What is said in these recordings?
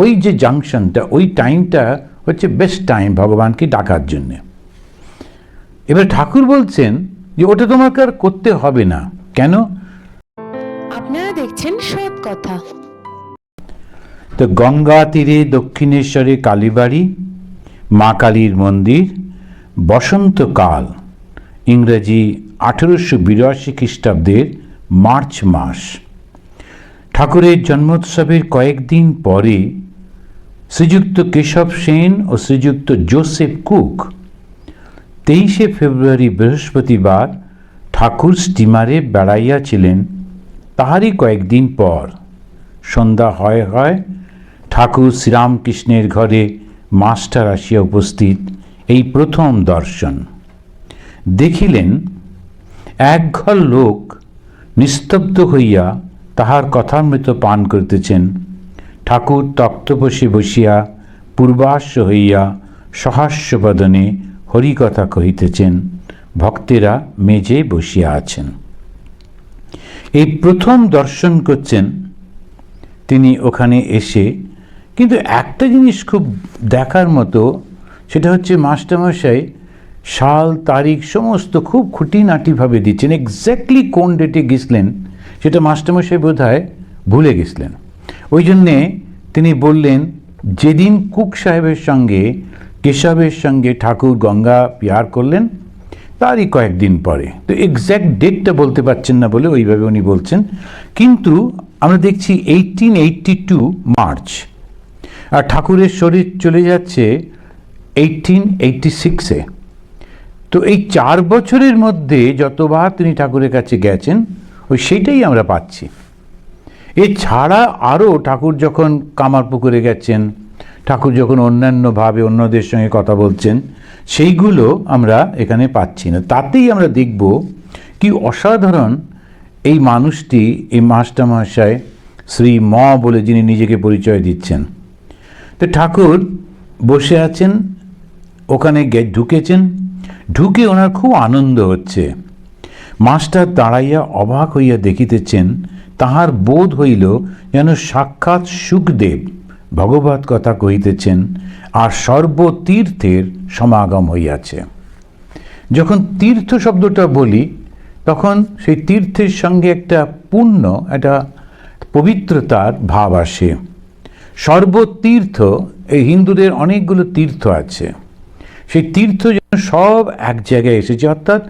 ওই যে জাংশনটা ওই টাইমটা হচ্ছে বেস্ট টাইম ভগবানকে ডাকার জন্যে। এবার ঠাকুর বলছেন যে ওটা তোমাকে আর করতে হবে না। কেন? আপনারা দেখছেন সৎ কথা। তো গঙ্গা তীরে দক্ষিণেশ্বরে কালীবাড়ি মা কালীর মন্দির বসন্তকাল ইংরেজি আঠেরোশো বিরাশি খ্রিস্টাব্দের মার্চ মাস। ঠাকুরের জন্মোৎসবের কয়েকদিন পরে শ্রীযুক্ত কেশব সেন ও শ্রীযুক্ত জোসেফ কুক তেইশে ফেব্রুয়ারি বৃহস্পতিবার ঠাকুর স্টিমারে বেড়াইয়াছিলেন। তাহারই কয়েকদিন পর সন্ধ্যা হয় হয় ঠাকুর শ্রীরামকৃষ্ণের ঘরে মাস্টার আসিয়া উপস্থিত এই প্রথম দর্শন। দেখিলেন একঘর লোক নিস্তব্ধ হইয়া তাহার কথামৃত পান করিতেছেন। ঠাকুর তক্তপোষে বসিয়া পূর্বাস্য হইয়া সহাস্যবদনে হরিকথা কহিতেছেন, ভক্তেরা মেজে বসিয়া আছেন। এই প্রথম দর্শন করছেন তিনি ওখানে এসে। কিন্তু একটা জিনিস খুব দেখার মতো, সেটা হচ্ছে মাস্টারমশাই সাল, তারিখ সমস্ত খুব খুঁটিনাটিভাবে দিচ্ছেন, এক্স্যাক্টলি কোন ডেটে গেছিলেন, সেটা মাস্টারমশাই বোধ ভুলে গেছিলেন। ওই জন্যে তিনি বললেন, যেদিন কুক সাহেবের সঙ্গে, কেশবের সঙ্গে ঠাকুর গঙ্গা পিয়ার করলেন, তারই কয়েকদিন পরে। তো এক্স্যাক্ট ডেটটা বলতে পারছেন না বলে ওইভাবে উনি বলছেন। কিন্তু আমরা দেখছি এইটিন এইটটি টু মার্চ আর ঠাকুরের শরীর চলে যাচ্ছে এইটিন এইটটি সিক্সে তো এই চার বছরের মধ্যে যতবার তিনি ঠাকুরের কাছে গেছেন, ওই সেইটাই আমরা পাচ্ছি। এছাড়া আরও ঠাকুর যখন কামার পুকুরে গেছেন, ঠাকুর যখন অন্যান্যভাবে অন্যদের সঙ্গে কথা বলছেন, সেইগুলো আমরা এখানে পাচ্ছি না। তাতেই আমরা দেখব কি অসাধারণ এই মানুষটি, এই মাস্টারমশাই শ্রী ম বলে যিনি নিজেকে পরিচয় দিচ্ছেন। তো ঠাকুর বসে আছেন, ওখানে গে, ঢুকেছেন। ঢুকে ওনার খুব আনন্দ হচ্ছে। মাস্টার দাঁড়াইয়া অবাক হইয়া দেখিতেছেন তাহার বোধ হইল যেন সাক্ষাৎ সুখদেব। ভগবত কথা কহিতেছেন, আর সর্বতীর্থের সমাগম হইয়াছে। যখন তীর্থ শব্দটা বলি, তখন সেই তীর্থের সঙ্গে একটা পূর্ণ, একটা পবিত্রতার ভাব আসে। সর্বতীর্থ, এই হিন্দুদের অনেকগুলো তীর্থ আছে। সেই তীর্থ যেন সব এক জায়গায় এসেছে, অর্থাৎ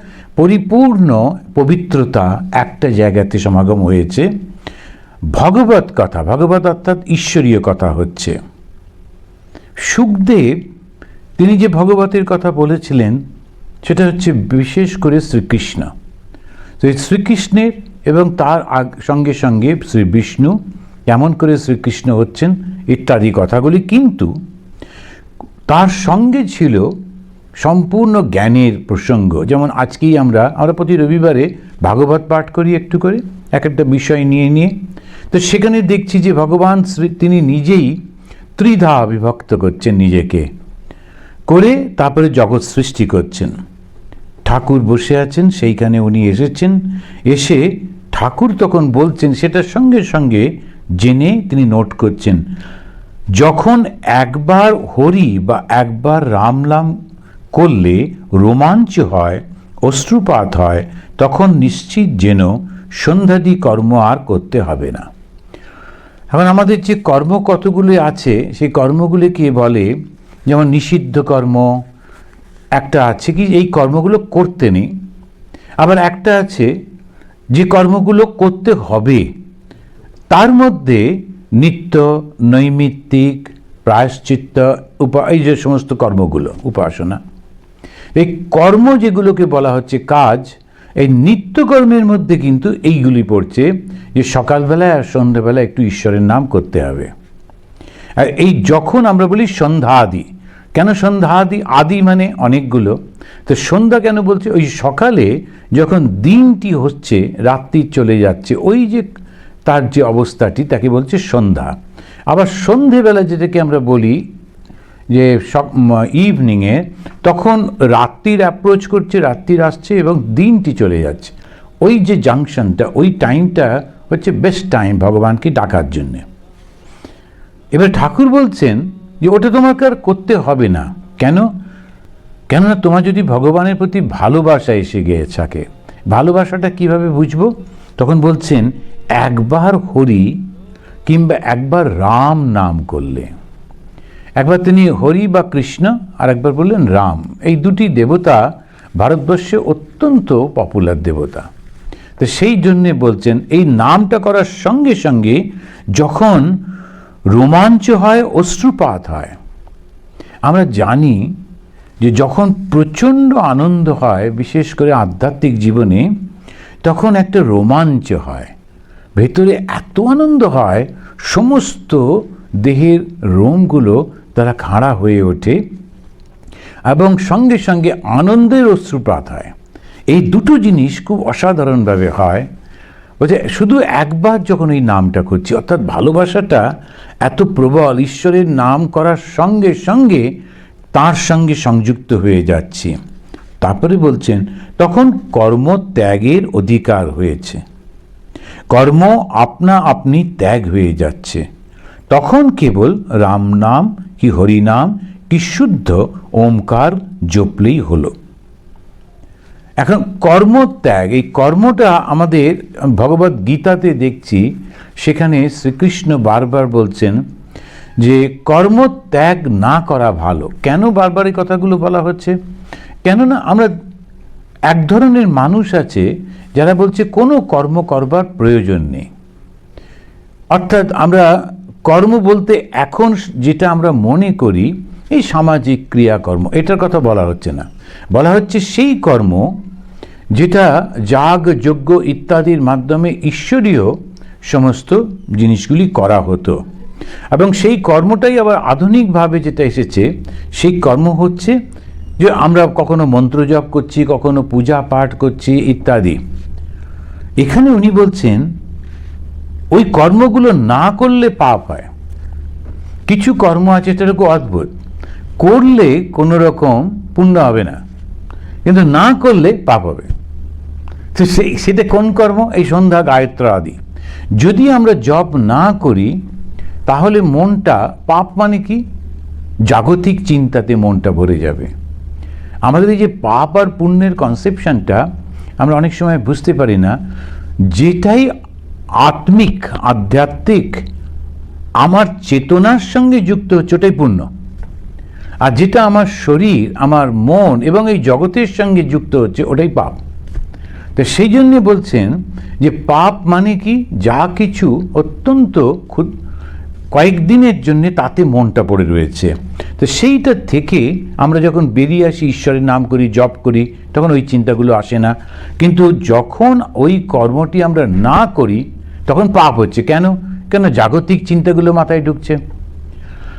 পরিপূর্ণ পবিত্রতা একটা জায়গাতে সমাগম হয়েছে। ভগবত কথা, ভগবত অর্থাৎ ঈশ্বরীয় কথা হচ্ছে। সুখদেব, তিনি যে ভগবতের কথা বলেছিলেন, সেটা হচ্ছে বিশেষ করে শ্রীকৃষ্ণ। তো শ্রীকৃষ্ণের এবং তার সঙ্গে সঙ্গে শ্রী বিষ্ণু কেমন করে শ্রীকৃষ্ণ হচ্ছেন ইত্যাদি কথাগুলি কিন্তু তার সঙ্গে ছিল সম্পূর্ণ জ্ঞানের প্রসঙ্গ। যেমন আজকেই আমরা আমরা প্রতি রবিবারে ভাগবত পাঠ করি একটু করে, এক একটা বিষয় নিয়ে নিয়ে। তো সেখানে দেখছি যে ভগবান শ্রী, তিনি নিজেই ত্রিধা বিভক্ত করছেন নিজেকে, করে তারপরে জগৎ সৃষ্টি করছেন। ঠাকুর বসে আছেন, সেইখানে উনি এসেছেন। এসে ঠাকুর তখন বলছেন সেটার সঙ্গে সঙ্গে জেনে তিনি নোট করছেন, যখন একবার হরি বা একবার রামলাম করলে রোমাঞ্চ হয়, অশ্রুপাত হয়, তখন নিশ্চিত যেন সন্ধ্যাদি কর্ম আর করতে হবে না। এখন আমাদের যে কর্ম কতগুলি আছে, সেই কর্মগুলিকে বলে যেমন নিষিদ্ধ কর্ম, একটা আছে কি, এই কর্মগুলো করতে নেই। আবার একটা আছে, যে কর্মগুলো করতে হবে, তার মধ্যে নিত্য, নৈমিত্তিক, প্রায়শ্চিত্ত, উপা, এই যে সমস্ত কর্মগুলো, উপাসনা এই কর্ম যেগুলোকে বলা হচ্ছে কাজ, এই নিত্যকর্মের মধ্যে কিন্তু এইগুলি পড়ছে যে সকালবেলায় আর সন্ধ্যাবেলায় একটু ঈশ্বরের নাম করতে হবে। আর এই যখন আমরা বলি সন্ধ্যা আদি, কেন সন্ধ্যা আদি? আদি মানে অনেকগুলো। তো সন্ধ্যা কেন বলছে? ওই সকালে যখন দিনটি হচ্ছে, রাত্রি চলে যাচ্ছে, ওই যে তার যে অবস্থাটি, তাকে বলছে সন্ধ্যা। আবার সন্ধেবেলা যেটাকে আমরা বলি যে সব ইভিনিংয়ে তখন রাত্রির অ্যাপ্রোচ করছে, রাত্রির আসছে এবং দিনটি চলে যাচ্ছে। ওই যে জাংশনটা ওই টাইমটা হচ্ছে বেস্ট টাইম ভগবানকে ডাকার জন্যে। এবার ঠাকুর বলছেন যে, ওটা তোমাকে আর করতে হবে না। কেন? কেননা তোমার যদি ভগবানের প্রতি ভালোবাসা এসে গিয়ে থাকে, ভালোবাসাটা কীভাবে বুঝব? তখন বলছেন, একবার হরি কিংবা একবার রাম নাম করলে। একবার তিনি হরি বা কৃষ্ণ আর একবার বললেন রাম। এই দুটি দেবতা ভারতবর্ষে অত্যন্ত পপুলার দেবতা। তো সেই জন্যে বলছেন, এই নামটা করার সঙ্গে সঙ্গে যখন রোমাঞ্চ হয়, অশ্রুপাত হয়, আমরা জানি যে যখন প্রচণ্ড আনন্দ হয়, বিশেষ করে আধ্যাত্মিক জীবনে, তখন একটা রোমাঞ্চ হয়। ভেতরে এত আনন্দ হয়, সমস্ত দেহের রোমগুলো তারা খাড়া হয়ে ওঠে এবং সঙ্গে সঙ্গে আনন্দের অশ্রুপাত হয়। এই দুটো জিনিস খুব অসাধারণভাবে হয়। বলছে শুধু একবার যখন এই নামটা করছি অর্থাৎ ভালোবাসাটা এত প্রবল, ঈশ্বরের নাম করার সঙ্গে সঙ্গে তার সঙ্গে সংযুক্ত হয়ে যাচ্ছি। তারপরে বলছেন, তখন কর্ম ত্যাগের অধিকার হয়েছে। কর্ম আপনা আপনি ত্যাগ হয়ে যাচ্ছে। তখন কেবল রাম নাম কি হরিনাম কি শুদ্ধ ওমকার জপলেই হলো। এখন কর্মত্যাগ, এই কর্মটা আমাদের ভগবত গীতাতে দেখছি, সেখানে শ্রীকৃষ্ণ বারবার বলছেন যে কর্মত্যাগ না করা ভালো। কেন বারবার এই কথাগুলো বলা হচ্ছে? কেননা আমরা এক ধরনের মানুষ আছে যারা বলছে কোনো কর্ম করবার প্রয়োজন নেই। অর্থাৎ আমরা কর্ম বলতে এখন যেটা আমরা মনে করি, এই সামাজিক ক্রিয়াকর্ম, এটার কথা বলা হচ্ছে না। বলা হচ্ছে সেই কর্ম যেটা যাগ, যজ্ঞ ইত্যাদির মাধ্যমে ঈশ্বরীয় সমস্ত জিনিসগুলি করা হতো। এবং সেই কর্মটাই আবার আধুনিকভাবে যেটা এসেছে, সেই কর্ম হচ্ছে যে আমরা কখনো মন্ত্র জপ করছি, কখনো পূজা পাঠ করছি ইত্যাদি। এখানে উনি বলছেন ওই কর্মগুলো না করলে পাপ হয়। কিছু কর্ম আছে এটা খুব অদ্ভুত। করলে কোনো রকম পুণ্য হবে না। কিন্তু না করলে পাপ হবে। তো সেই সেটা কোন কর্ম? এই সন্ধ্যা গায়ত্র আদি। যদি আমরা জপ না করি, তাহলে মনটা, পাপ মানে কি? জাগতিক চিন্তাতে মনটা ভরে যাবে। আমাদের এই যে পাপ আর পুণ্যের কনসেপশনটা আমরা অনেক সময় বুঝতে পারি না। যেটাই আত্মিক, আধ্যাত্মিক, আমার চেতনার সঙ্গে যুক্ত হচ্ছে ওটাই পুণ্য আর যেটা আমার শরীর, আমার মন এবং এই জগতের সঙ্গে যুক্ত হচ্ছে, ওটাই পাপ। তো সেই জন্যে বলছেন যে পাপ মানে কি? যা কিছু অত্যন্ত খুদ কয়েকদিনের জন্য তাতে মনটা পড়ে রয়েছে। তো সেইটা থেকে আমরা যখন বেরিয়ে আসি, ঈশ্বরের নাম করি, জপ করি, তখন ওই চিন্তাগুলো আসে না। কিন্তু যখন ওই কর্মটি আমরা না করি তখন পাপ হচ্ছে। কেন? কেন জাগতিক চিন্তাগুলো মাথায় ঢুকছে?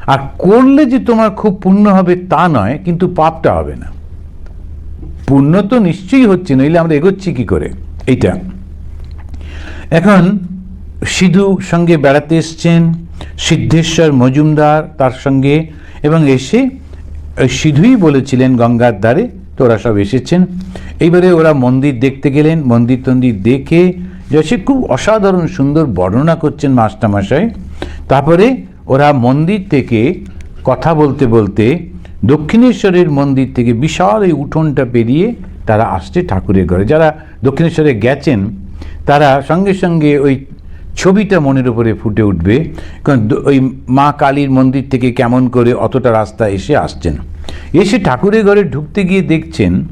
আর করলে যে তোমার খুব পুণ্য হবে তা নয়, কিন্তু পাপটা হবে না। পুণ্য তো নিশ্চয়ই হচ্ছে, নইলে আমরা এগোচ্ছি কি করে? এইটা। এখন সিধু সঙ্গে বেড়াতে এসছেন, সিদ্ধেশ্বর মজুমদার তার সঙ্গে, এবং এসে সিধুই বলেছিলেন, গঙ্গার ধারে তোরা সব এসেছেন। এইবারে ওরা মন্দির দেখতে গেলেন, মন্দির তন্দির দেখে সে খুব অসাধারণ সুন্দর বর্ণনা করছেন মাস্টারমশাই। তারপরে ওরা মন্দির থেকে কথা বলতে বলতে দক্ষিণেশ্বরের মন্দির থেকে বিশাল এই উঠোনটা পেরিয়ে তারা আসছে ঠাকুরের ঘরে। যারা দক্ষিণেশ্বরে গেছেন, তারা সঙ্গে সঙ্গে ওই ছবিটা মনের উপরে ফুটে উঠবে। কারণ ওই মা কালীর মন্দির থেকে কেমন করে অতটা রাস্তা এসে আসছেন। এসে ঠাকুরের ঘরে ঢুকতে গিয়ে দেখছেন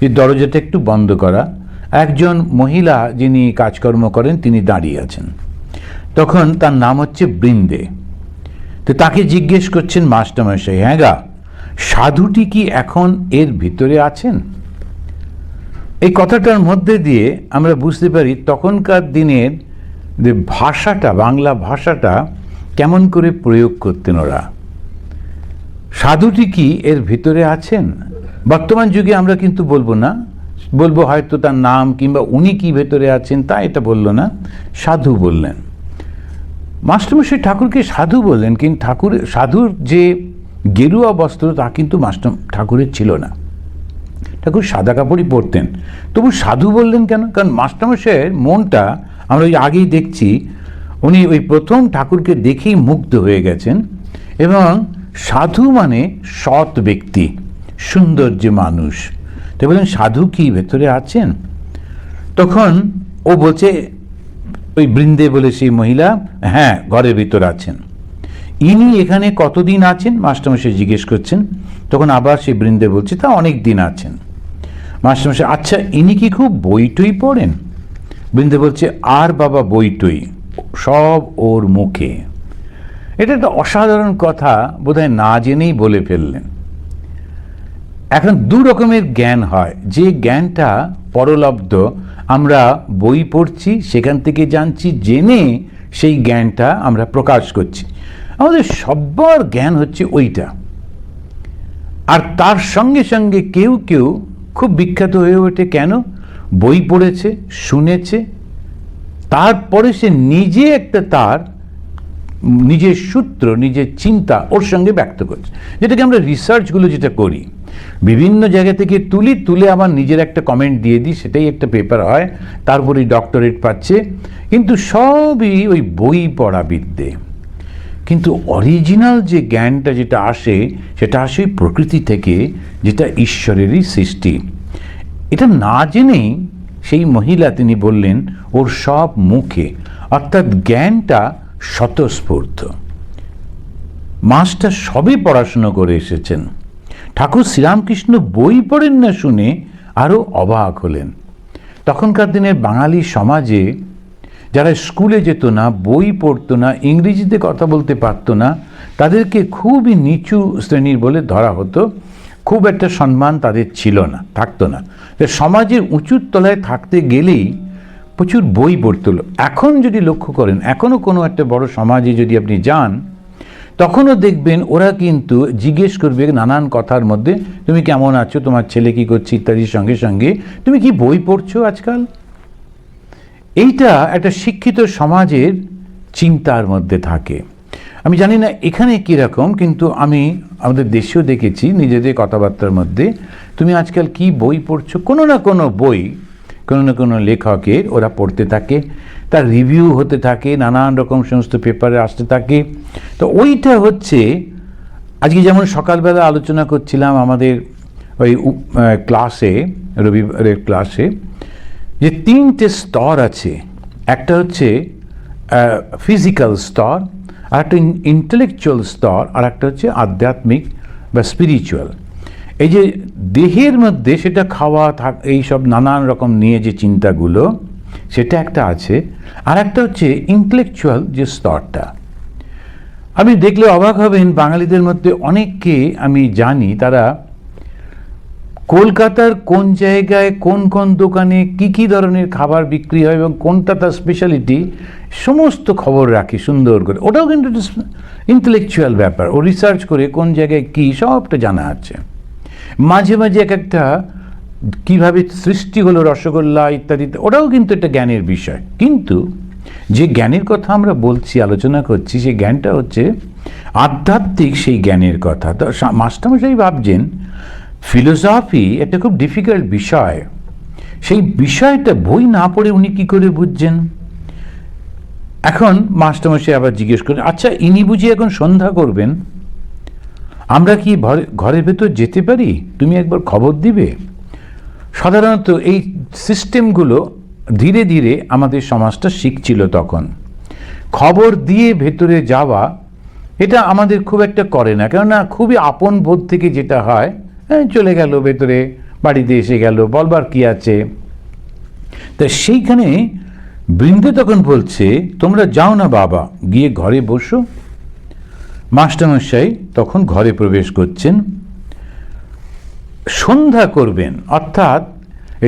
যে দরজাটা একটু বন্ধ করা। একজন মহিলা যিনি কাজকর্ম করেন, তিনি দাঁড়িয়ে আছেন। তখন তার নাম হচ্ছে বৃন্দে। তো তাকে জিজ্ঞেস করছেন, মাস্টারমশাই হ্যাঁ গা, সাধুটি কি এখন এর ভিতরে আছেন? এই কথাটার মধ্যে দিয়ে আমরা বুঝতে পারি, তখনকার দিনের যে ভাষাটা, বাংলা ভাষাটা কেমন করে প্রয়োগ করতেন ওরা। সাধুটি কি এর ভিতরে আছেন? বর্তমান যুগে আমরা কিন্তু বলব না। বলব হয়তো তার নাম কিংবা উনি কি ভেতরে আছেন তা এটা বলল না, সাধু বললেন। মাস্টারমশাই ঠাকুরকে সাধু বললেন, কিন্তু ঠাকুর, সাধুর যে গেরুয়া বস্ত্র তা কিন্তু মাস্টার, ঠাকুরের ছিল না। ঠাকুর সাদা কাপড়ই পরতেন। তবু সাধু বললেন কেন? কারণ মাস্টারমশাইয়ের মনটা আমরা ওই আগেই দেখছি, উনি ওই প্রথম ঠাকুরকে দেখেই মুগ্ধ হয়ে গেছেন এবং সাধু মানে সৎ ব্যক্তি সুন্দর যে মানুষ। তো বলেন সাধু কি ভেতরে আছেন? তখন ও বলছে, ওই বৃন্দে বলে সেই মহিলা হ্যাঁ ঘরের ভিতর আছেন। ইনি এখানে কতদিন আছেন? মাস্টারমশাই জিজ্ঞেস করছেন। তখন আবার সেই বৃন্দে বলছে, তা অনেক দিন আছেন। মাস্টারমশাই আচ্ছা ইনি কি খুব বইটই পড়েন? বৃন্দে বলছে, আর বাবা বইটই সব ওর মুখে। এটা একটা অসাধারণ কথা বোধহয় না জেনেই বলে ফেললেন। এখন দু রকমের জ্ঞান হয়। যে জ্ঞানটা পরলব্ধ, আমরা বই পড়ছি, সেখান থেকে জানছি, জেনে সেই জ্ঞানটা আমরা প্রকাশ করছি। আমাদের সব্বার জ্ঞান হচ্ছে ওইটা। আর তার সঙ্গে সঙ্গে কেউ কেউ খুব বিখ্যাত হয়ে ওঠে কেন? বই পড়েছে, শুনেছে, তারপরে সে নিজে একটা তার নিজের সূত্র, নিজের চিন্তা ওর সঙ্গে ব্যক্ত করছে। যেটাকে আমরা রিসার্চগুলো যেটা করি, বিভিন্ন জায়গা থেকে তুলি, তুলে আবার নিজের একটা কমেন্ট দিয়ে দিই, সেটাই একটা পেপার হয়, তারপরেই ডক্টরেট পাচ্ছে। কিন্তু সবই ওই বই পড়া বিদ্যে। কিন্তু অরিজিনাল যে জ্ঞানটা যেটা আসে, সেটা আসে প্রকৃতি থেকে, যেটা ঈশ্বরেরই সৃষ্টি। এটা না জেনেই সেই মহিলা তিনি বললেন, ওর সব মুখে। অর্থাৎ জ্ঞানটা স্বতঃস্ফূর্ত। মাস্টার সবই পড়াশুনো করে এসেছেন। ঠাকুর শ্রীরামকৃষ্ণ বই পড়েন না শুনে আরও অবাক হলেন। তখনকার দিনের বাঙালি সমাজে যারা স্কুলে যেত না, বই পড়তো না, ইংরেজিতে কথা বলতে পারতো না, তাদেরকে খুবই নিচু শ্রেণির বলে ধরা হতো। খুব একটা সম্মান তাদের ছিল না, থাকতো না। সমাজের উঁচুর তলায় থাকতে গেলেই প্রচুর বই পড়তে হলো এখন যদি লক্ষ্য করেন, এখনও কোনো একটা বড় সমাজে যদি আপনি যান, তখনও দেখবেন ওরা কিন্তু জিজ্ঞেস করবে নানান কথার মধ্যে, তুমি কেমন আছো? তোমার ছেলে কি করছে? ইত্যাদির সঙ্গে সঙ্গে, তুমি কি বই পড়ছো আজকাল? এইটা একটা শিক্ষিত সমাজের চিন্তার মধ্যে থাকে। আমি জানি না এখানে কীরকম কিন্তু আমি আমাদের দেশেও দেখেছি নিজেদের কথাবার্তার মধ্যে, তুমি আজকাল কি বই পড়ছো? কোনো না কোনো বই কোনো না কোনো লেখকের ওরা পড়তে থাকে, তার রিভিউ হতে থাকে, নানান রকম সমস্ত পেপারে আসতে থাকে। তো ওইটা হচ্ছে, আজকে যেমন সকালবেলা আলোচনা করছিলাম আমাদের ওই ক্লাসে রবিবারের ক্লাসে যে তিনটে স্তর আছে। একটা হচ্ছে ফিজিক্যাল স্তর, আর একটা ইন্টেলেকচুয়াল স্তর, আর একটা হচ্ছে আধ্যাত্মিক বা স্পিরিচুয়াল এই যে দেহের মধ্যে সেটা খাওয়া, থাক এই সব নানান রকম নিয়ে যে চিন্তাগুলো, সেটা একটা আছে। আর একটা হচ্ছে ইন্টেলেকচুয়াল যে স্তরটা। আপনি দেখলে অবাক হবেন, বাঙালিদের মধ্যে অনেককে আমি জানি, তারা কলকাতার কোন জায়গায়, কোন কোন দোকানে, কি কি ধরনের খাবার বিক্রি হয় এবং কোনটা তার স্পেশালিটি সমস্ত খবর রাখি সুন্দর করে। ওটাও কিন্তু ইন্টেলেকচুয়াল ব্যাপার। ও রিসার্চ করে কোন জায়গায় কি, সবটা জানা আছে। মাঝে মাঝে এক একটা কীভাবে সৃষ্টি হলো রসগোল্লা ইত্যাদি, ওটাও কিন্তু একটা জ্ঞানের বিষয়। কিন্তু যে জ্ঞানের কথা আমরা বলছি, আলোচনা করছি, সেই জ্ঞানটা হচ্ছে আধ্যাত্মিক সেই জ্ঞানের কথা। তো মাস্টারমশাই ভাবছেন, ফিলোসফি একটা খুব ডিফিকাল্ট বিষয়। সেই বিষয়টা বই না পড়ে উনি কি করে বুঝছেন? এখন মাস্টারমশাই আবার জিজ্ঞেস করেন আচ্ছা ইনি বুঝি এখন সন্ধ্যা করবেন? আমরা কি ঘরে- ঘরের ভেতর যেতে পারি? তুমি একবার খবর দিবে? সাধারণত এই সিস্টেমগুলো ধীরে ধীরে আমাদের সমাজটা শিখছিল তখন। খবর দিয়ে ভেতরে যাওয়া এটা আমাদের খুব একটা করে না। কেননা খুবই আপন বোধ থেকে যেটা হয় হ্যাঁ, চলে গেল ভেতরে বাড়িতে এসে গেল বলবার কি আছে? তা সেইখানে বৃন্দে তখন বলছে তোমরা যাও না বাবা গিয়ে ঘরে বসো। মাস্টারমশাই তখন ঘরে প্রবেশ করছেন। সন্ধ্যা করবেন, অর্থাৎ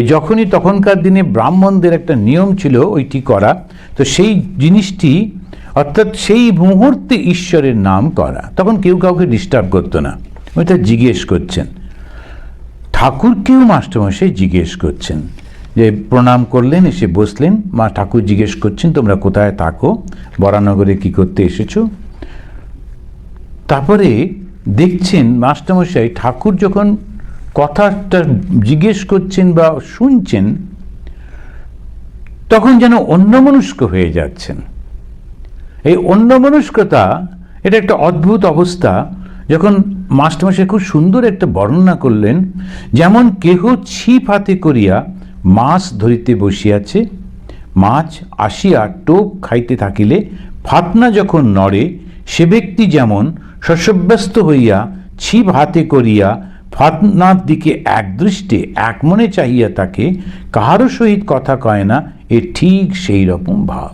যখনই তখনকার দিনে ব্রাহ্মণদের একটা নিয়ম ছিল ওইটি করা, তো সেই জিনিসটি, অর্থাৎ সেই মুহূর্তে ঈশ্বরের নাম করা। তখন কেউ কাউকে ডিস্টার্ব করতো না। ওইটা জিজ্ঞেস করছেন ঠাকুরকেও মাস্টারমশাই? জিজ্ঞেস করছেন। যে প্রণাম করলেন, এসে বসলেন। মা ঠাকুর জিজ্ঞেস করছেন, তোমরা কোথায় থাকো? বরানগরে কি করতে এসেছ? তারপরে দেখছেন মাস্টারমশাই, ঠাকুর যখন কথাটা জিজ্ঞেস করছেন বা শুনছেন, তখন যেন অন্যমনস্ক হয়ে যাচ্ছেন। এই অন্যমনস্কতা, এটা একটা অদ্ভুত অবস্থা। যখন মাস্টারমশাই খুব সুন্দর একটা বর্ণনা করলেন, যেমন কেহ ছিপ হাতে করিয়া মাছ ধরিতে বসিয়াছে, মাছ আসিয়া টোপ খাইতে থাকিলে ফাতনা যখন নড়ে, সে ব্যক্তি যেমন শস্যব্যস্ত হইয়া ছিপ হাতে করিয়া ফাতনার দিকে একদৃষ্টে এক মনে চাহিয়া তাকে কাহারও সহিত কথা কয় না, এ ঠিক সেই রকম ভাব।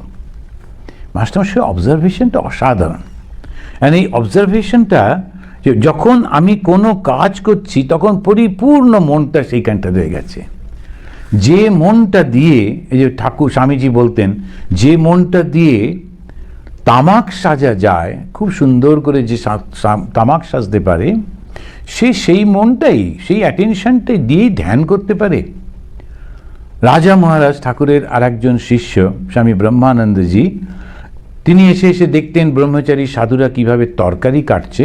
মাস্টারমশাই অবজারভেশনটা অসাধারণ। আর এই অবজারভেশনটা যে যখন আমি কোনো কাজ করছি, তখন পরিপূর্ণ মনটা সেইখানটা রয়ে গেছে। যে মনটা দিয়ে, এই যে ঠাকুর স্বামীজি বলতেন, যে মনটা দিয়ে তামাক সাজা যায়, খুব সুন্দর করে যে তামাক সাজতে পারে, সে সেই মনটাই, সেই অ্যাটেনশনটাই দিয়েই ধ্যান করতে পারে। রাজা মহারাজ ঠাকুরের আর একজন শিষ্য, স্বামী ব্রহ্মানন্দজি, তিনি এসে এসে দেখতেন ব্রহ্মচারী সাধুরা কীভাবে তরকারি কাটছে।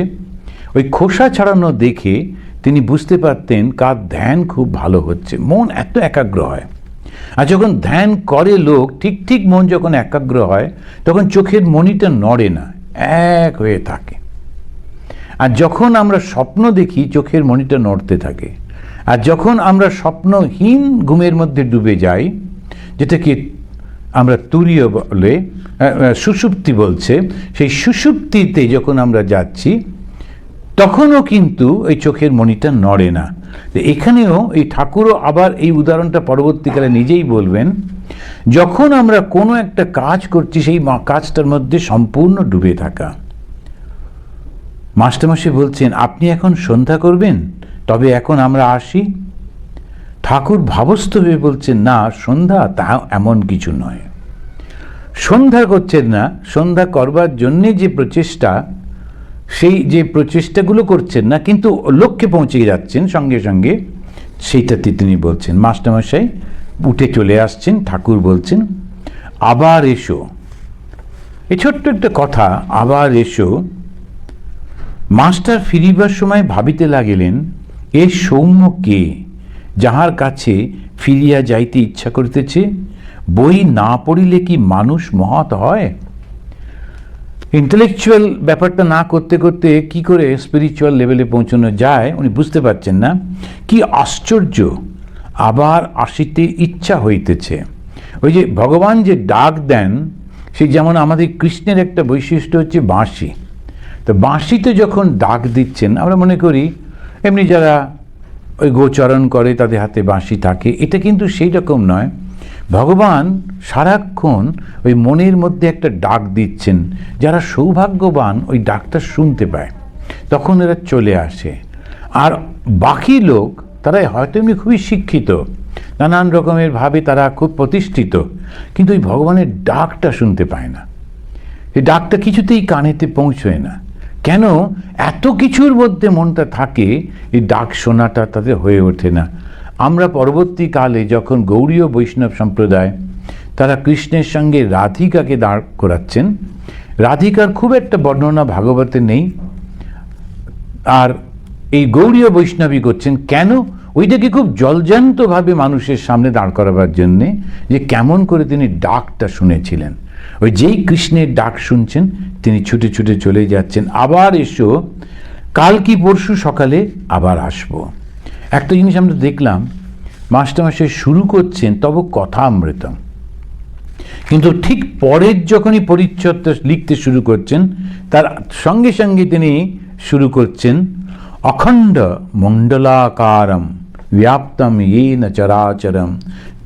ওই খোসা ছাড়ানো দেখে তিনি বুঝতে পারতেন কার ধ্যান খুব ভালো হচ্ছে। মন এত একাগ্র হয়। আর যখন ধ্যান করে লোক, ঠিক ঠিক মন যখন একাগ্র হয়, তখন চোখের মনিটা নড়ে না, এক হয়ে থাকে। আর যখন আমরা স্বপ্ন দেখি, চোখের মনিটা নড়তে থাকে। আর যখন আমরা স্বপ্নহীন ঘুমের মধ্যে ডুবে যাই, যেটাকে আমরা তুরীয় বলে সুষুপ্তি বলছে, সেই সুষুপ্তিতে যখন আমরা যাচ্ছি তখনও কিন্তু এই চোখের মনিটা নড়ে না। এখানেও এই ঠাকুরও আবার এই উদাহরণটা পরবর্তীকালে নিজেই বলবেন, যখন আমরা কোনো একটা কাজ করছি, সেই কাজটার মধ্যে সম্পূর্ণ ডুবে থাকা। মাস্টারমশাই বলছেন, আপনি এখন সন্ধ্যা করবেন? তবে এখন আমরা আসি? ঠাকুর ভাবস্থ হয়ে বলছেন, না, সন্ধ্যা তা এমন কিছু নয়। সন্ধ্যা করছেন না, সন্ধ্যা করবার জন্যে যে প্রচেষ্টা সেই যে প্রচেষ্টাগুলো করছেন না, কিন্তু লক্ষ্যে পৌঁছে যাচ্ছেন সঙ্গে সঙ্গে, সেইটাতে তিনি বলছেন, মাস্টারমশাই, উঠে চলে আসছেন, ঠাকুর বলছেন, আবার এসো। এই ছোট্ট একটা কথা, আবার এসো। মাস্টার ফিরিবার সময় ভাবিতে লাগিলেন, এ সৌম্য কে যাহার কাছে ফিরিয়া যাইতে ইচ্ছা করিতেছে? বই না পড়িলে কি মানুষ মহৎ হয়? ইন্টেলেকচুয়াল ব্যাপারটা না করতে করতে কি করে স্পিরিচুয়াল লেভেলে পৌঁছানো যায়, উনি বুঝতে পারছেন না। কি আশ্চর্য! আবার আসিতে ইচ্ছা হইতেছে। ওই যে ভগবান যে ডাক দেন, সে যেমন আমাদের কৃষ্ণের একটা বৈশিষ্ট্য হচ্ছে বাঁশি। তো বাঁশিতে যখন ডাক দিচ্ছেন, আমরা মনে করি, এমনি যারা ওই গোচরণ করে, তাদের হাতে বাঁশি থাকে। এটা কিন্তু সেই রকম নয়। ভগবান সারাক্ষণ ওই মনের মধ্যে একটা ডাক দিচ্ছেন, যারা সৌভাগ্যবান ওই ডাকটা শুনতে পায়। তখন এরা চলে আসে। আর বাকি লোক তারা হয়তো এমনি খুবই শিক্ষিত, নানান রকমের ভাবে তারা খুব প্রতিষ্ঠিত, কিন্তু ওই ভগবানের ডাকটা শুনতে পায় না। এই ডাকটা কিছুতেই কানেতে পৌঁছয় না। কেন? এত কিছুর মধ্যে মনটা থাকে, এই ডাক শোনাটা তাদের হয়ে ওঠে না। আমরা পরবর্তীকালে যখন গৌড়ীয় বৈষ্ণব সম্প্রদায় তারা কৃষ্ণের সঙ্গে রাধিকাকে দাঁড় করাচ্ছেন, রাধিকার খুব একটা বর্ণনা ভাগবতে নেই। আর এই গৌড়ীয় বৈষ্ণবী করছেন, কেন? ওইটাকে খুব জলজান্তভাবে মানুষের সামনে দাঁড় করাবার জন্যে যে কেমন করে তিনি ডাকটা শুনেছিলেন। ওই যেই কৃষ্ণের ডাক শুনছেন, তিনি ছুটে ছুটে চলে যাচ্ছেন, আবার এসো, কাল কি পরশু সকালে আবার আসব। একটা জিনিস আমরা দেখলাম মাস্টারমাস্টার শুরু করছেন, তব কথা অমৃতম কিন্তু ঠিক পরের যখনই পরিচ্ছদটা লিখতে শুরু করছেন, তার সঙ্গে সঙ্গে তিনি শুরু করছেন, অখণ্ড মণ্ডলাকারম ব্যাপ্তম येन চরাচরম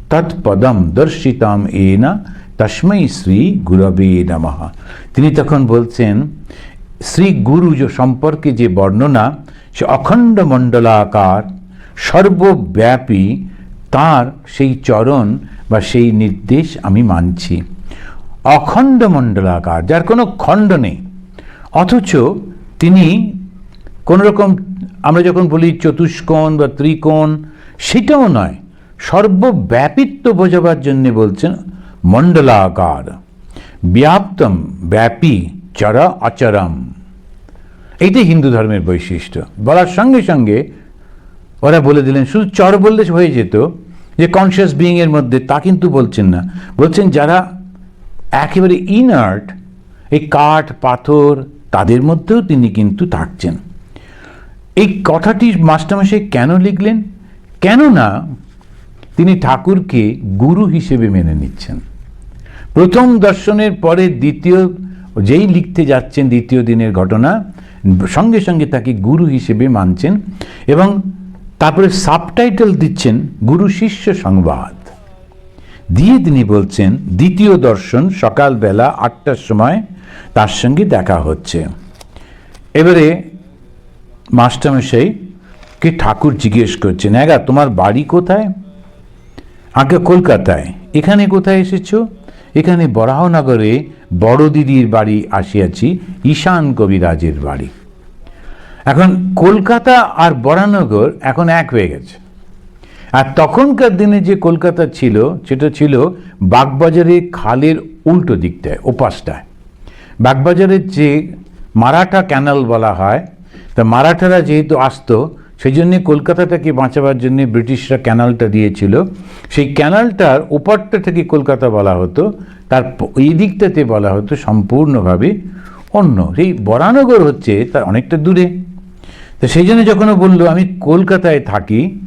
তৎপদম দর্শিতম এনা তস্মৈ শ্রী গুরবে নমঃ। তিনি তখন বলছেন, শ্রী গুরু যে সম্পর্কে যে বর্ণনা, সে অখণ্ড মণ্ডলাকার সর্বব্যাপী তার সেই চরণ বা সেই নির্দেশ আমি মানছি। অখণ্ড মণ্ডলাকার যার কোনো খণ্ড নেই। অথচ তিনি কোন রকম আমরা যখন বলি চতুষ্কোণ বা ত্রিকোণ, সেটাও নয়, সর্বব্যাপিত্ব বোঝাবার জন্যে বলছেন মণ্ডলাকার। ব্যাপ্তম, ব্যাপী, চরা, অচরম। এইটাই হিন্দু ধর্মের বৈশিষ্ট্য। বলার সঙ্গে সঙ্গে ওরা বলে দিলেন, শুধু চর বললে হয়ে যেত, যে কনসিয়াস বিইংয়ের মধ্যে, তা কিন্তু বলছেন না। বলছেন যারা একেবারে ইনার্ট এই কাঠ, পাথর, তাদের মধ্যেও তিনি কিন্তু থাকছেন। এই কথাটি মাস্টারমশাই কেন লিখলেন? কেননা তিনি ঠাকুরকে গুরু হিসেবে মেনে নিচ্ছেন। প্রথম দর্শনের পরে দ্বিতীয়, যেই লিখতে যাচ্ছেন দ্বিতীয় দিনের ঘটনা, সঙ্গে সঙ্গে তাকে গুরু হিসেবে মানছেন এবং তারপরে সাবটাইটেল দিচ্ছেন গুরু শিষ্য সংবাদ। দিয়ে তিনি বলছেন, দ্বিতীয় দর্শন সকালবেলা আটটার সময় তার সঙ্গে দেখা হচ্ছে। এবারে মাস্টারমশাই, কে ঠাকুর জিজ্ঞেস করছেন, এগা, তোমার বাড়ি কোথায়? আগে কলকাতায়। এখানে কোথায় এসেছ? এখানে বরাহনগরে বড় দিদির বাড়ি আসিয়াছি, ঈশান কবিরাজের বাড়ি। এখন কলকাতা আর বরানগর এখন এক হয়ে গেছে। আর তখনকার দিনে যে কলকাতা ছিল, সেটা ছিল বাগবাজারের খালের উল্টো দিকটায়, ওপাশটায়। বাগবাজারের যে মারাঠা ক্যানাল বলা হয়, তা মারাঠারা যেহেতু আসতো সেই জন্যে কলকাতাটাকে বাঁচাবার জন্য ব্রিটিশরা ক্যানালটা দিয়েছিল। সেই ক্যানালটার ওপারটা থেকে কলকাতা বলা হতো, তার এই দিকটাতে বলা হতো সম্পূর্ণভাবে অন্য। সেই বরানগর হচ্ছে তার অনেকটা দূরে। তো সেই জন্য যখন ও বলল, আমি কলকাতায় থাকি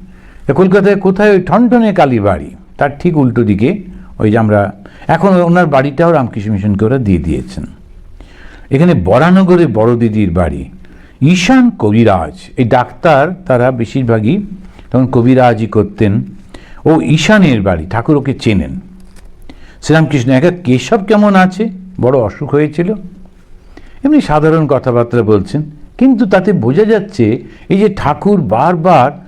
কলকাতায় কোথায় ওই ঠনঠনে কালী বাড়ি? তার ঠিক উল্টো দিকে, ওই যে আমরা এখন ওনার বাড়িটাও রামকৃষ্ণ মিশনকে ওরা দিয়ে দিয়েছেন। এখানে বরানগরে বড় দিদির বাড়ি। ঈশান কবিরাজ, এই ডাক্তার তারা বেশিরভাগই তখন কবিরাজই করতেন। ও ঈশানের বাড়ি, ঠাকুর ওকে চেনেন। শ্রীরামকৃষ্ণ একা কেশব কেমন আছে? বড় অসুখ হয়েছিল। এমনি সাধারণ কথাবার্তা বলছেন। কিন্তু তাতে বোঝা যাচ্ছে এই যে ঠাকুর বারবার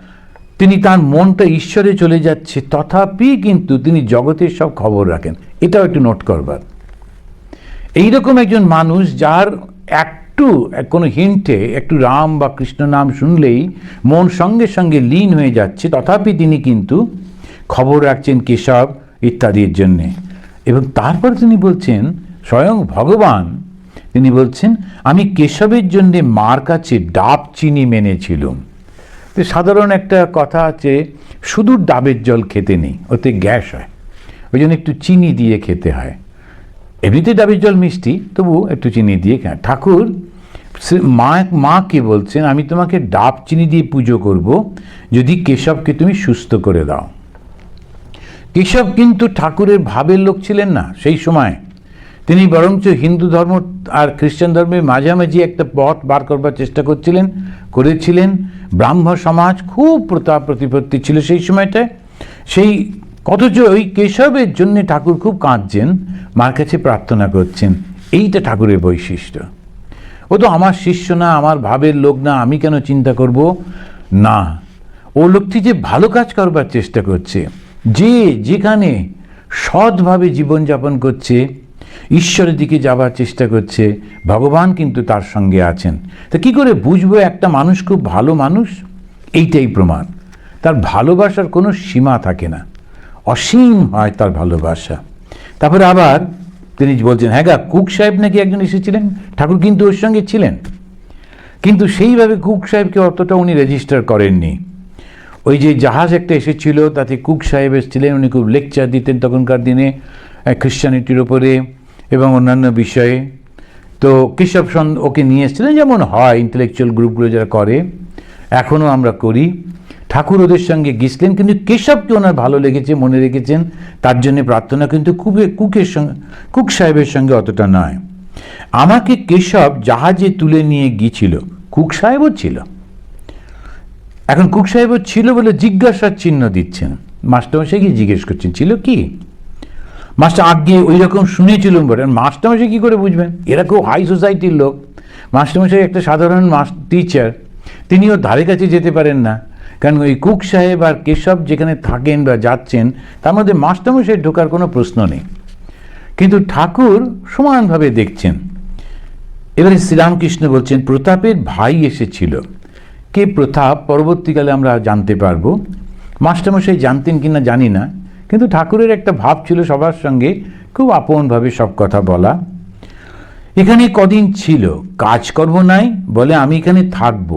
তিনি তার মনটা ঈশ্বরে চলে যাচ্ছে, তথাপি কিন্তু তিনি জগতের সব খবর রাখেন। এটাও একটু নোট করবার। এইরকম একজন মানুষ যার একটু, কোনো হিন্টে একটু রাম বা কৃষ্ণ নাম শুনলেই মন সঙ্গে সঙ্গে লীন হয়ে যাচ্ছে, তথাপি তিনি কিন্তু খবর রাখছেন কেশব ইত্যাদির জন্যে। এবং তারপর তিনি বলছেন, স্বয়ং ভগবান তিনি বলছেন, আমি কেশবের জন্যে মার কাছে ডাব চিনি মেনেছিলুম। তো সাধারণ একটা কথা আছে, শুধু ডাবের জল খেতে নেই, ওতে গ্যাস হয়। ওই জন্য একটু চিনি দিয়ে খেতে হয়। এমনিতে ডাবের জল মিষ্টি তবু একটু চিনি দিয়ে খায় ঠাকুর মা মাকে বলছেন, আমি তোমাকে ডাব চিনি দিয়ে পুজো করব, যদি কেশবকে তুমি সুস্থ করে দাও। কেশব কিন্তু ঠাকুরের ভাবের লোক ছিলেন না, সেই সময়। তিনি বরঞ্চ হিন্দু ধর্ম আর খ্রিস্টান ধর্মের মাঝামাঝি একটা পথ বার করবার চেষ্টা করছিলেন, করেছিলেন। ব্রাহ্ম সমাজ খুব প্রতাপ প্রতিপত্তি ছিল সেই সময়টায়। সেই অথচ ওই কেশবের জন্যে ঠাকুর খুব কাঁদছেন, মার কাছে প্রার্থনা করছেন। এইটা ঠাকুরের বৈশিষ্ট্য। ও তো আমার শিষ্য না, আমার ভাবের লোক না, আমি কেন চিন্তা করব? না। ও লোকটি যে ভালো কাজ করবার চেষ্টা করছে, যে যেখানে সৎভাবে জীবনযাপন করছে ঈশ্বরের দিকে যাবার চেষ্টা করছে, ভগবান কিন্তু তার সঙ্গে আছেন। তা কি করে বুঝব একটা মানুষ খুব ভালো মানুষ? এইটাই প্রমাণ। তার ভালোবাসার কোনো সীমা থাকে না। অসীম হয় তার ভালোবাসা। তারপরে আবার তিনি বলছেন হ্যাঁ গা, কুক সাহেব নাকি একজন এসেছিলেন? ঠাকুর কিন্তু ওর সঙ্গে ছিলেন। কিন্তু সেইভাবে কুক সাহেবকে অতটা উনি রেজিস্টার করেননি। ওই যে জাহাজ একটা এসেছিল, তাতে কুক সাহেব এসেছিলেন, উনি খুব লেকচার দিতেন তখনকার দিনে খ্রিশ্চানিটির ওপরে এবং অন্যান্য বিষয়ে। তো কেশব সন্দ ওকে নিয়ে এসেছিলেন, যেমন হয় ইন্টেলেকচুয়াল গ্রুপগুলো যারা করে। এখনও আমরা করি। ঠাকুর ওদের সঙ্গে গেছিলেন, কিন্তু কেশবকে ওনার ভালো লেগেছে, মনে রেখেছেন। তার জন্য প্রার্থনা কিন্তু কুকে কুকের সঙ্গে, কুক সাহেবের সঙ্গে অতটা নয়। আমাকে কেশব জাহাজে তুলে নিয়ে গিয়েছিল। কুক সাহেবও ছিল। এখন কুক সাহেবও ছিল বলে জিজ্ঞাসার চিহ্ন দিচ্ছেন। মাস্টারমশাই কি জিজ্ঞেস করছেন, ছিল কি? মাস্টার আগে ওই রকম শুনেছিলাম বলে মাস্টারমশাই কী করে বুঝবেন? এরা খুব হাই সোসাইটির লোক। মাস্টারমশাই একটা সাধারণ মাস টিচার তিনিও ধারে কাছে যেতে পারেন না। কারণ ওই কুক সাহেব আর কেশব যেখানে থাকেন বা যাচ্ছেন, তার মধ্যে মাস্টারমশাই ঢোকার কোনো প্রশ্ন নেই। কিন্তু ঠাকুর সমানভাবে দেখছেন। এবারে শ্রীরামকৃষ্ণ বলছেন, প্রতাপের ভাই এসেছিল। কে প্রতাপ? পরবর্তীকালে আমরা জানতে পারব। মাস্টারমশাই জানতেন কিনা জানি না। কিন্তু ঠাকুরের একটা ভাব ছিল সবার সঙ্গে, খুব আপনভাবে সব কথা বলা। এখানে কদিন ছিল, কাজকর্ম নাই বলে আমি এখানে থাকব।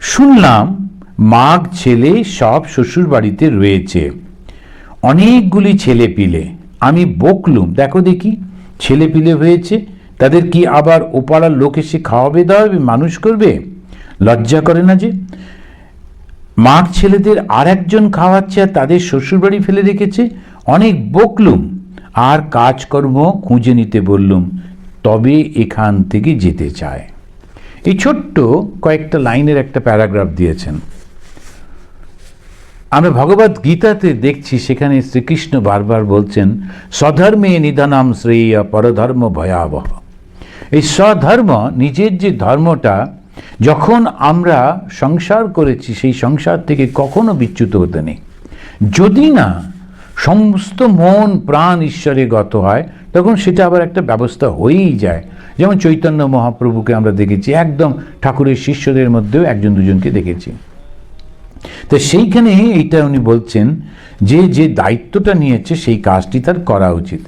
শুনলাম মাগ ছেলে সব শ্বশুর বাড়িতে রয়েছে। অনেকগুলি ছেলে পিলে আমি বকলুম, দেখো দেখি ছেলে পিলে হয়েছে, তাদের কি আবার ওপাড়ার লোক এসে খাওয়াবে দাওয়াবে, মানুষ করবে? লজ্জা করে না যে? মার ছেলেদের আর একজন খাওয়াচ্ছে আর তাদের শ্বশুরবাড়ি ফেলে রেখেছে, অনেক বকলুম। আর কাজকর্ম খুঁজে নিতে বললুম, তবে এখান থেকে যেতে চায়। এই ছোট্ট কয়েকটা লাইনের একটা প্যারাগ্রাফ দিয়েছেন। আমরা ভগবত গীতাতে দেখছি, সেখানে শ্রীকৃষ্ণ বারবার বলছেন, স্বধর্মে নিধানাম শ্রেয়া পরধর্ম ভয়াবহ। এই স্বধর্ম, নিজের যে ধর্মটা যখন আমরা সংসার করেছি, সেই সংসার থেকে কখনো বিচ্যুত হতে নেই। যদি না সমস্ত মন, প্রাণ ঈশ্বরে গত হয়, তখন সেটা আবার একটা ব্যবস্থা হয়েই যায়। যেমন চৈতন্য মহাপ্রভুকে আমরা দেখেছি, একদম ঠাকুরের শিষ্যদের মধ্যেও একজন দুজনকে দেখেছি। তো সেইখানে এইটা উনি বলছেন যে যে দায়িত্বটা নিয়েছে, সেই কাজটি তার করা উচিত।